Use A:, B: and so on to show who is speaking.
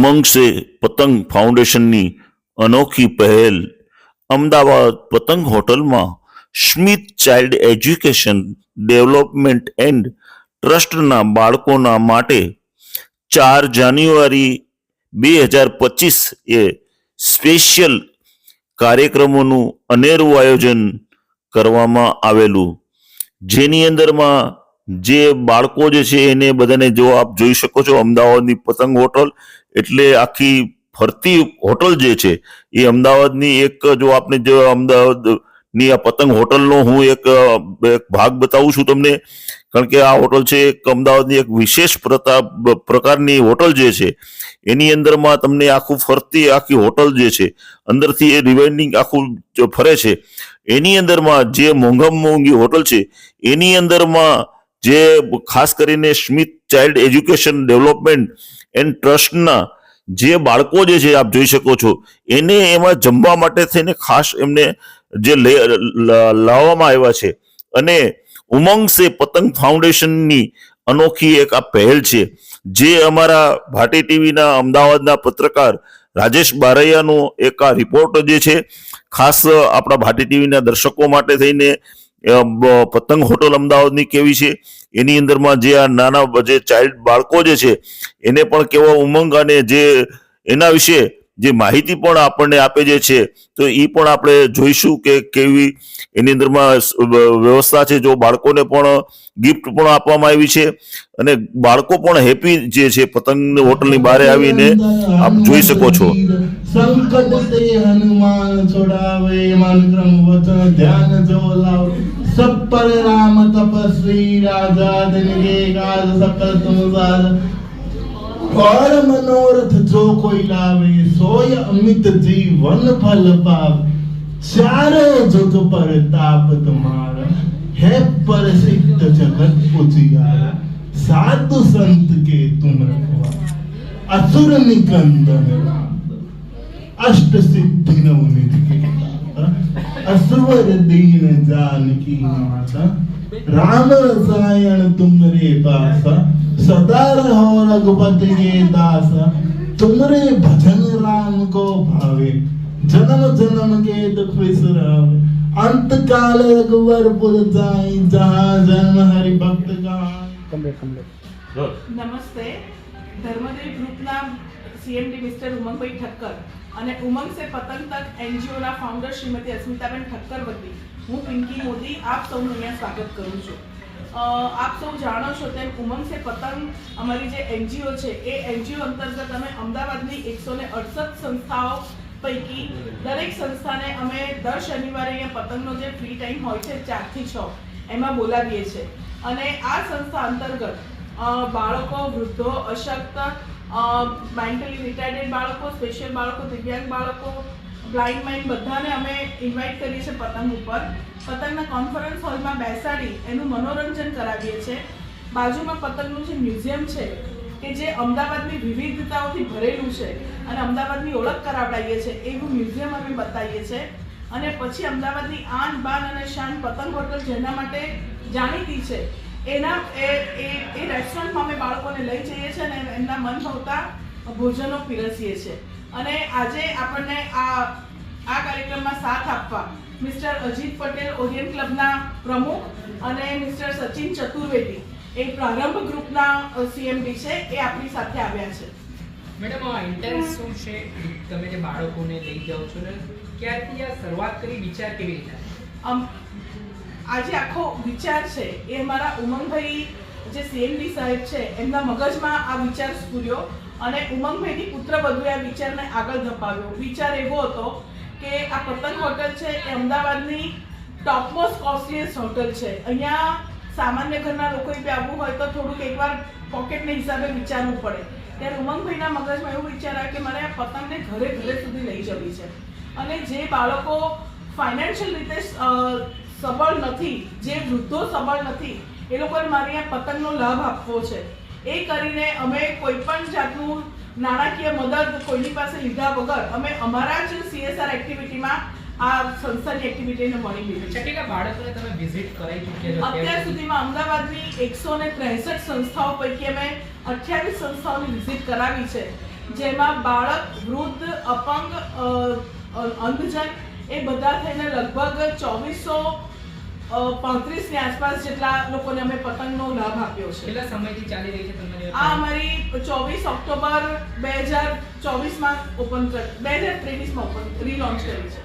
A: ઉમંગ સે પતંગ ફાઉન્ડેશનની અનોખી પહેલ. અમદાવાદ પતંગ હોટલમાં Smit child education, development and ટ્રસ્ટના બાળકોના માટે ચાર જાન્યુઆરી બે હજાર પચીસ એ સ્પેશિયલ કાર્યક્રમોનું અનેરું આયોજન કરવામાં આવેલું. જેની અંદરમાં જે બાળકો જે છે એને બધાને જો આપ જોઈ શકો છો, અમદાવાદની પતંગ હોટલ એટલે આખી ફરતી હોટલ જે છે, એ અમદાવાદની એક જો આપને જો અમદાવાદની આ પતંગ હોટલનો હું એક એક ભાગ બતાવું છું તમને. કારણ કે આ હોટલ છે એક અમદાવાદની એક વિશેષ પ્રતા, પ્રકારની હોટલ જે છે, એની અંદરમાં તમને આખું ફરતી આખી હોટલ જે છે, અંદરથી એ રિવાઇન્ડિંગ આખું ફરે છે. એની અંદરમાં જે મોંઘમ મોંઘી હોટલ છે, એની અંદરમાં જે ખાસ કરીને Smith child education development and ટ્રસ્ટના જે બાળકો જે છે, આપ જોઈ શકો છો, એને એમાં જમવા માટે થઈને ખાસ એમને જે લાવવામાં આવ્યા છે. અને ઉમંગ સે પતંગ ફાઉન્ડેશનની અનોખી એક આ પહેલ છે, જે અમારા ભાટી ટીવીના અમદાવાદના પત્રકાર રાજેશ બારૈયાનો એક આ રિપોર્ટ જે છે, ખાસ આપણા ભાટી ટીવીના દર્શકો માટે થઈને પતંગ હોટલ અમદાવાદની કેવી છે? એની અંદરમાં જે આ નાના, જે ચાઇલ્ડ બાળકો જે છે, એને પણ કેવો ઉમંગ અને જે એના વિશે જે માહિતી પણ આપણને આપે જે છે, તો એ પણ આપણે જોઈશું કે કેવી એની અંદરમાં વ્યવસ્થા છે, જો બાળકોને પણ ગિફ્ટ પણ આપવામાં આવી છે. અને બાળકો પણ હેપી જે છે, પતંગ હોટલની બહાર આવીને આપ જોઈ શકો છો.
B: હનુમાન રામ તપસ્વી રાજા સાજ मनोरथ जो कोई लावे सोय अमित जीवन फल पाव चारों जुग पर ताप तुम्हारा है प्रसिद्ध जगत उजियारा साधु संत के तुम रखवा असुर निकंदन अष्ट सिद्धि नवनिधि के असुर दीन जानकी माता ರಾಮ ರಸಾಯನ ತುಮರೇ ಪಾಸ ಸದಾ ರಹೋ ರಘುಪತಿಗೆ ದಾಸ ತುಮರೇ ಭಜನ ರಾಮ ಕೋ ಭಾವೆ ಜನ್ಮ ಜನ್ಮ ಕೆ ದುಃಖ ವಿಸುರಾವೆ अंत काल रघुवर पुर जाई जहाँ जन्म हरि भक्त का
C: नमस्ते ધર્મદેવ ગ્રુપના સીએમડી મિસ્ટર ઉમંગભાઈ ઠક્કર અને ઉમંગ સે પતંગ તક એનજીઓના ફાઉન્ડર શ્રીમતી અસ્મિતાબેન ઠક્કર વતી હું પિંકી મોદી આપ સૌનું અહીંયા સ્વાગત કરું છું. આપ સૌ જાણો છો તેમ ઉમંગ સે પતંગ અમારી જે એનજીઓ છે, એ એનજીઓ અંતર્ગત અમે અમદાવાદની એકસો ને અડસઠ સંસ્થાઓ પૈકી દરેક સંસ્થાને અમે દર શનિવારે અહીંયા પતંગનો જે ફ્રી ટાઈમ હોય છે, ચારથી છ, એમાં બોલાવીએ છીએ. અને આ સંસ્થા અંતર્ગત બાળકો, વૃદ્ધો, અશક્ત મેન્ટલી રિટાયર્ડેડ બાળકો સ્પેશિયલ બાળકો, દિવ્યાંગ બાળકો બ્લાઇન્ડ માઇન્ડ બધાને અમે ઇન્વાઇટ કરીએ છીએ પતંગ ઉપર. પતંગના કોન્ફરન્સ હોલમાં બેસાડી એનું મનોરંજન કરાવીએ છીએ. બાજુમાં પતંગનું જે મ્યુઝિયમ છે, કે જે અમદાવાદની વિવિધતાઓથી ભરેલું છે અને અમદાવાદની ઓળખ કરાવડાવીએ છીએ, એવું મ્યુઝિયમ અમે બતાવીએ છીએ. અને પછી અમદાવાદની આન બાન અને શાન પતંગ હોટલ જેના માટે જાણીતી છે. એના એ એ એ રેસ્ટોરન્ટમાં અમે બાળકોને લઈ જઈએ છીએ અને એમના મન ભાવતા ભોજનો પીરસીએ છીએ. અને આજે આપણને આ આ કાર્યક્રમમાં સાથ આપવા મિસ્ટર અજીત પટેલ ઓરિયન ક્લબના પ્રમુખ અને મિસ્ટર સચિન ચતુર્વેદી. એ પ્રારંભ ગ્રુપના સીએમડી છે એ આપણી સાથે આવ્યા છે.
D: મેડમ આ ઇન્ટેન્સ શું છે? તમે જે બાળકોને લઈ જાઓ છો ને ક્યારથી આ શરૂઆત કરી? વિચાર કેવી રીતે
C: આજે આખો વિચાર છે, એ અમારા ઉમંગભાઈ જે સીએમડી સાહેબ છે, એમના મગજમાં આ વિચાર સ્ફૂર્યો અને ઉમંગભાઈની પુત્ર વધુએ આ વિચારને આગળ ધપાવ્યો. વિચાર એવો હતો કે આ પતંગ હોટલ છે, એ અમદાવાદની ટોપમોસ્ટ કોસ્ટલીએસ્ટ હોટલ છે. અહીંયા સામાન્ય ઘરના લોકોએ બી આવવું હોય તો થોડુંક એકવાર પોકેટને હિસાબે વિચારવું પડે. ત્યારે ઉમંગભાઈના મગજમાં એવું વિચાર આવ્યો કે મારે આ પતંગને ઘરે ઘરે સુધી લઈ જવી છે. અને જે બાળકો ફાઇનાન્શિયલ રીતે સબળ નથી જે વૃદ્ધો સબળ નથી એ લોકોને મારે આ પતંગનો લાભ આપવો છે. એ કરીને અમે કોઈ પણ જાતનું નાણાકીય મદદ કોઈની પાસે લીધા વગર અમે અમારા જ સીએસઆર એક્ટિવિટીમાં આ સંસ્થાની એક્ટિવિટીને મળી લીધી છે.
D: કેટલા બાળકોને તમે વિઝિટ કરાવી ચૂક્યા છો?
C: અત્યાર સુધીમાં અમદાવાદની એકસો ને ત્રેસઠ સંસ્થાઓ પૈકી અમે અઠ્યાવીસ સંસ્થાઓની વિઝિટ કરાવી છે. જેમાં બાળક વૃદ્ધ અપંગ અંધજન એ બધા થઈને લગભગ ચોવીસો પાંત્રીસની આસપાસ જેટલા લોકોને અમે પતંગનો લાભ આપ્યો છે.
D: કેટલા સમયથી ચાલી રહી છે તમારી
C: આ અમારી ચોવીસ ઓક્ટોબર બે હજાર ચોવીસમાં ઓપન બે હજાર ત્રેવીસમાં ઓપન રીલોન્ચ કરી છે.